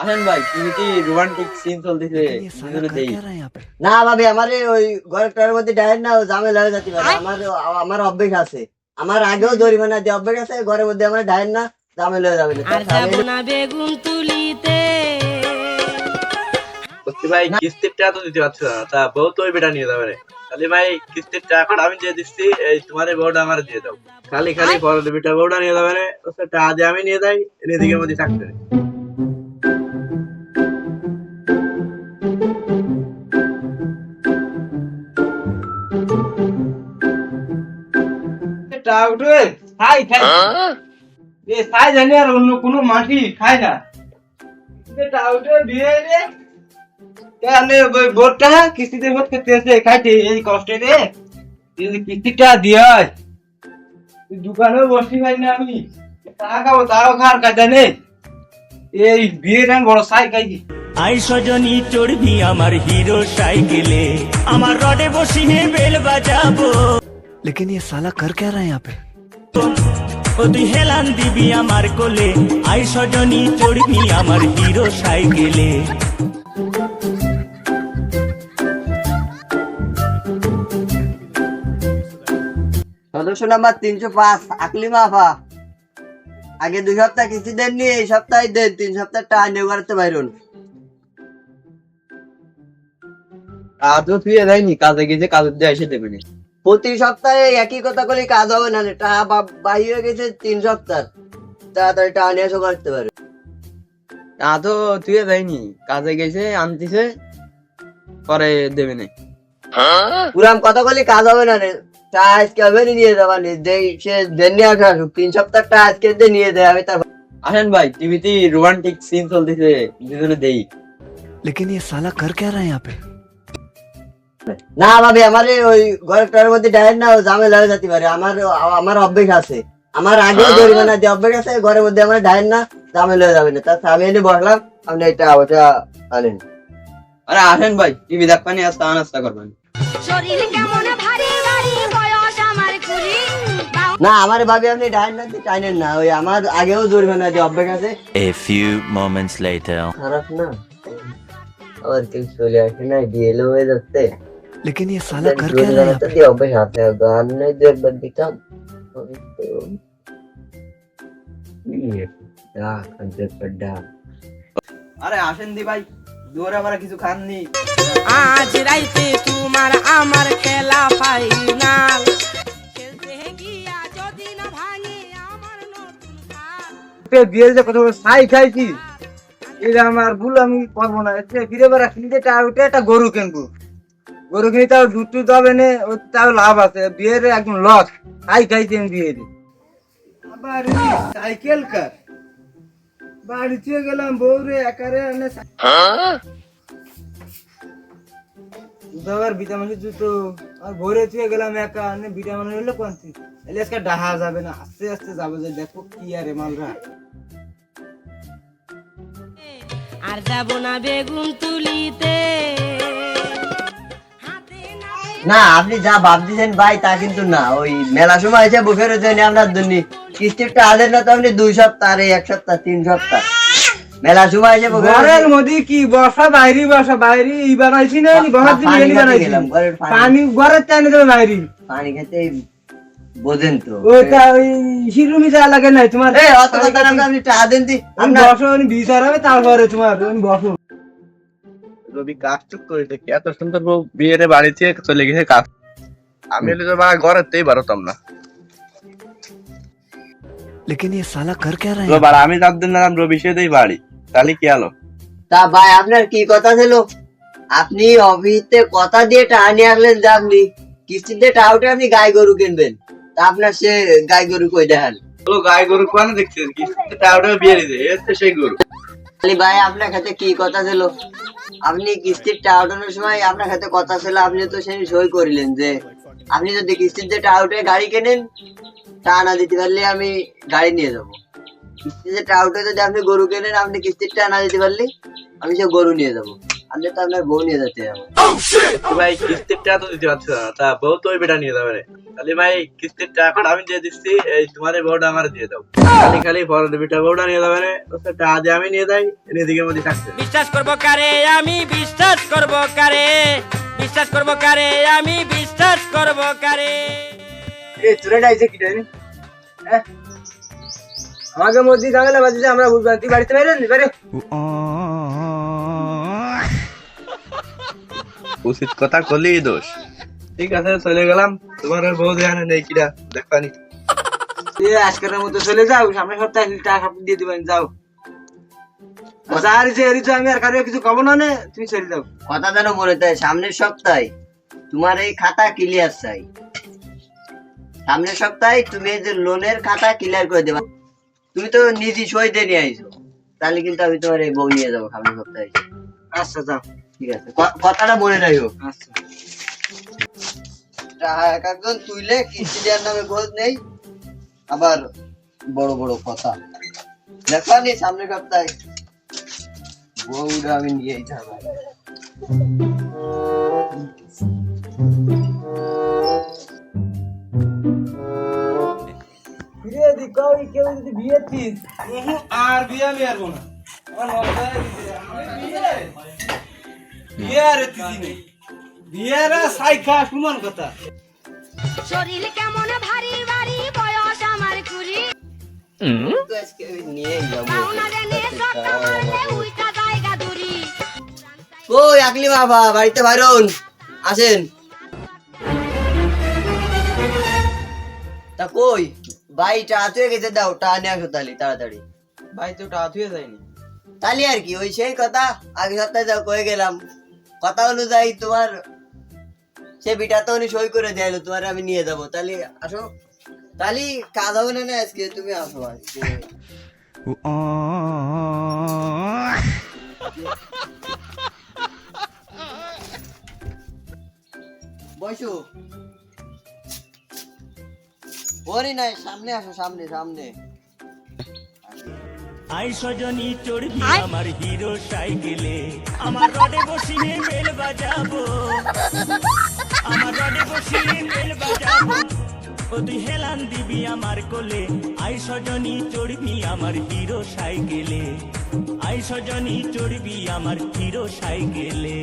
আসেন ভাই তুমি কি রোমান্টিক সিন চলতেছে? না ভাবি আমার ওই মধ্যে ডায়ের না ঝামেলা হয়ে যাচ্ছে আমার আমার অভ্যেস আছে। আমার আগেও জরিমানা দিয়ে অভ্যেস আছে ঘরের মধ্যে আমার ডায়ের না ঝামেলা হয়ে যাবে। না বেগুন তুলিতে। ভাই কিস্তির টাকা তো দিতে পারছ না তা বউ তো ওই বেটা নিয়ে যাবে খালি ভাই কিস্তির আমি দিয়ে দিচ্ছি এই তোমার বউটা আমার দিয়ে দাও। খালি খালি বড় বেটা বউটা নিয়ে যাবে টাকা আমি নিয়ে যাই এদিকে মধ্যে থাকতে রে। টাকা খাই খাই। এ খাই জানি আর অন্য কোনো মাটি খায় না। রে। ওই কিস্তিতে খাইতে এই কষ্টে রে। কিস্তিটা হয় পাই না আমি। খাব তাও খাওয়ার কাজে নেই। এই বিয়ের আমি বড় সাই খাইছি। আই সজনী চড়বি আমার হিরো সাইকেলে। আমার রডে বসিয়ে বেল বাজাবো। लेकिन ये साला कर क्या रहा है यहाँ पे ও তুই হেলান দিবি আমার কোলে আই সজনী চড়বি আমার হিরো সাইকেলে সদস্য নাম্বার তিনশো পাঁচ আকলিমা আফা আগে দুই সপ্তাহ কিস্তি দেননি এই সপ্তাহে দেন তিন সপ্তাহ টাকা নিয়ে করতে পারুন কাজও তুই দেয়নি কাজে গেছে কাজের দিয়ে এসে দেবে না প্রতি সপ্তাহে একই কথা করে কাজ হবে না রে। টাকা বা- বাহি হয়ে গেছে তিন সপ্তাহ তাড়াতাড়ি টাকা নিয়ে এসে করতে পারে তা তো তুই দেয়নি কাজে গেছে আনতিছে পরে দেবে না পুরাম কথা বলি কাজ হবে না রে টাকা আজকে হবে নি নিয়ে যাবা নি যেই সে দেন নিয়ে আসা আসুক তিন সপ্তাহ টাকা আজকে দিয়ে নিয়ে দেয় আমি তার আসেন ভাই টিভিতে রোমান্টিক সিন চলতেছে দুজনে দেই लेकिन ये साला कर क्या रहा है यहाँ पे না ভাবি আমার ওই ঘরের মধ্যে ডায়ের না ঝামেলা হয়ে যেতে পারে। আমার আমার অভ্যেস আছে। আমার আগেও জরিমানা দিয়ে অভ্যেস আছে ঘরের মধ্যে আমার ডায়ের না ঝামেলা হয়ে যাবে না। তার আমি এনে বসলাম আপনি এটা ওটা আনেন। আরে আসেন ভাই টিভি দেখবানি আস্তে আনাস্তা করবেন শরীর কেমন ভারী ভারী বয়স আমার কুড়ি। না আমার ভাবি আপনি ডায়ের না দিয়ে টাইনেন না। ওই আমার আগেও জরিমানা দিয়ে অভ্যেস আছে। A few moments later. খারাপ না? আবার কেউ চলে আসে না ডিএলও হয়ে যাচ্ছে। लेकिन ये साला कर क्या रहा है यहाँ জরিমানাটা पे দিয়ে অভ্যেস আছে গান নাই দু একবার দিতাম ওই তো। ইয়ে, ডাক, আজকে একটা ডাক। আরে আসেন দি ভাই দুয়ারে আবার কিছু খাননি আজ রাইতে তোমার আমার খেলা ফাইনাল খেলতে গিয়া যদি না ভাঙে আমার নতুন খাল বিয়ের যে কথা সাই খাইছি এটা আমার ভুল আমি পারবো না এতে ফিরে বেড়া কিনতে টাকা উঠে একটা গরু কিনবো গরু কিনে তাও দুধ টুধ হবে না ওর তাও লাভ আছে। বিয়ের একদম লস। সাই খাইছি আমি বিয়ের। আবার সাইকেল কার? বাড়িতে গেলাম বউরে একারে এনে দুধবার ভিটামিন জুতো। আর ভোরে চুয়ে গেলাম একা এনে ভিটামিন হলো কোনটি? এলে আজকে ডাহা যাবে না আস্তে আস্তে যাবে যে দেখো কি আরে মালরা। আর যাব না বেগুন তুলিতে। না আপনি যা ভাবতেছেন ভাই তা কিন্তু না। ওই মেলা সময় এসে বুকে রয়েছে আপনার জন্য। কিস্তিটা আদেন না তো আপনি দুই সপ্তাহ আর এক সপ্তাহ তিন সপ্তাহ। মেলা সময় এসে ঘরের মধ্যে কি বসা বাইরে বসা বাইরে ই বানাইছি না বসার দিন পানি বানাইছি। ঘরের পানি। পানি ঘরের চাইনে দেবে বাইরে। পানি খেতে বোঝেন তো। ওইটা ওই শিরুমি যা লাগে না তোমার। এই অত কথা না আপনি টাকা দেন দি। আমি বসো বিচার হবে তারপরে তোমার আমি বসো রবি কাজ টুক করে দেখি এত সুন্দর বউ বিয়ের বাড়ি থেকে চলে গেছে কাজ আমি হলে তো মা ঘরেতেই বারতাম না लेकिन ये साला कर क्या रहा है তো यहाँ বার আমি তার দিন নাম রবি সেতেই বাড়ি তাহলে কি আলো তা ভাই আপনার কি কথা ছিল আপনি অফিসে কথা দিয়ে টাকা নিয়ে আসলেন যে আপনি কিস্তিতে টাকা উঠে আপনি গাই গরু কিনবেন তা আপনার সে গাই গরু কই দেখান তো গায়ে গরু কোন দেখছিস কি টাওটা বিয়ে দিতে এর তো সেই গরু খালি ভাই আপনার কাছে কি কথা ছিল আপনি কিস্তির টাকা উঠানোর সময় আপনার সাথে কথা ছিল, আপনি তো সেই সই করিলেন যে, আপনি যদি কিস্তিতে টাকা উঠে গাড়ি কেনেন, তা না দিতে পারলে আমি গাড়ি নিয়ে যাব। কিস্তিতে টাকা উঠে যদি আপনি গরু কেনেন, আপনি কিস্তির টাকা না দিতে পারলে আমি সে গরু নিয়ে যাব। আপনি তো আপনার বউ নিয়ে যেতে হবে ভাই কিস্তির টাকা তো দিতে পারছ না। তা বউ তো ওই বেটা নিয়ে যাবে রে। খালি ভাই কিস্তির টাকাটা আমি দিয়ে দিচ্ছি এই তোমার এই বউটা আমার দিয়ে দাও। খালি খালি বড় বেটা বউটা নিয়ে যাবে রে। তো সেটা আমি নিয়ে যাই এদিকে মধ্যে থাকছে বিশ্বাস করব কারে আমি বিশ্বাস করব কারে। বিশ্বাস করব কারে আমি বিশ্বাস করব কারে। এ তোরা ডাইছে কি ডাইনি হ্যাঁ? আমাকে মধ্যে ঝামেলা বাজিছে আমরা বুঝবান তুই বাড়িতে বাইরে নি বাইরে। উচিত কথা করলেই দোষ। ঠিক আছে চলে গেলাম। তোমার আর বউ দেখানে নেই কিরা? দেখবানি আজকের মতো চলে যাও সামনে সপ্তাহে টাকা দিয়ে দিবেন যাও। মজা হারিছে হারিছে আমি আর কারও কিছু কব না তুমি চলে যাও। কথা যেন থাকে সামনের সপ্তাহে তোমার এই খাতা ক্লিয়ার চাই। সামনের সপ্তাহে তুমি এই যে লোনের খাতা ক্লিয়ার করে দেবা। তুমি তো নিজে সই দিয়ে নিয়ে আইছো। তাহলে কিন্তু আমি তোমার এই বউ নিয়ে যাব সামনের সপ্তাহে। আচ্ছা যাও। ঠিক আছে। কথাটা মনে রাখো। আচ্ছা। এক একজন তুইলে কিস্তি দেওয়ার নামে খোঁজ নেই। আবার বড় বড় কথা। দেখানি সামনের সপ্তাহে। বউটা আমি নিয়েই যাব দি কেউ যদি বিয়ে দিস। আর বিয়ে আমি আর না। আমার নেই বিয়ের সাইখা সুমন কথা। শরীর কেমন ভারী ভারী বয়স আমার কুড়ি। কই আকলি বাবা বাড়িতে বাইরন। আসেন। তা কই? ভাইটা হাতে গেছে দাও টা নিয়ে আসো তালি তাড়াতাড়ি। ভাই তো টাকা ধুয়ে যায়নি। তালি আর কি ওই সেই কথা। আগে সপ্তাহে যাও কয়ে গেলাম। কথা অনুযায়ী তোমার সে বিটা তো উনি সই করে দেয় তোমার আমি নিয়ে যাব। তাহলে আসো। তাহলে কাজ হবে না না আজকে তুমি আসো আজকে। বসো। ওরে নাই সামনে আসো সামনে সামনে। আই সজনী চড়বি আমার হিরো সাইকেলে। আমার রডে বসিয়ে বেল বাজাবো। আমার রডে বসিয়ে বেল বাজাবো। ও তুই হেলান দিবি আমার কোলে। আই সজনী চড়বি আমার হিরো সাইকেলে। আই সজনী চড়বি আমার হিরো সাইকেলে।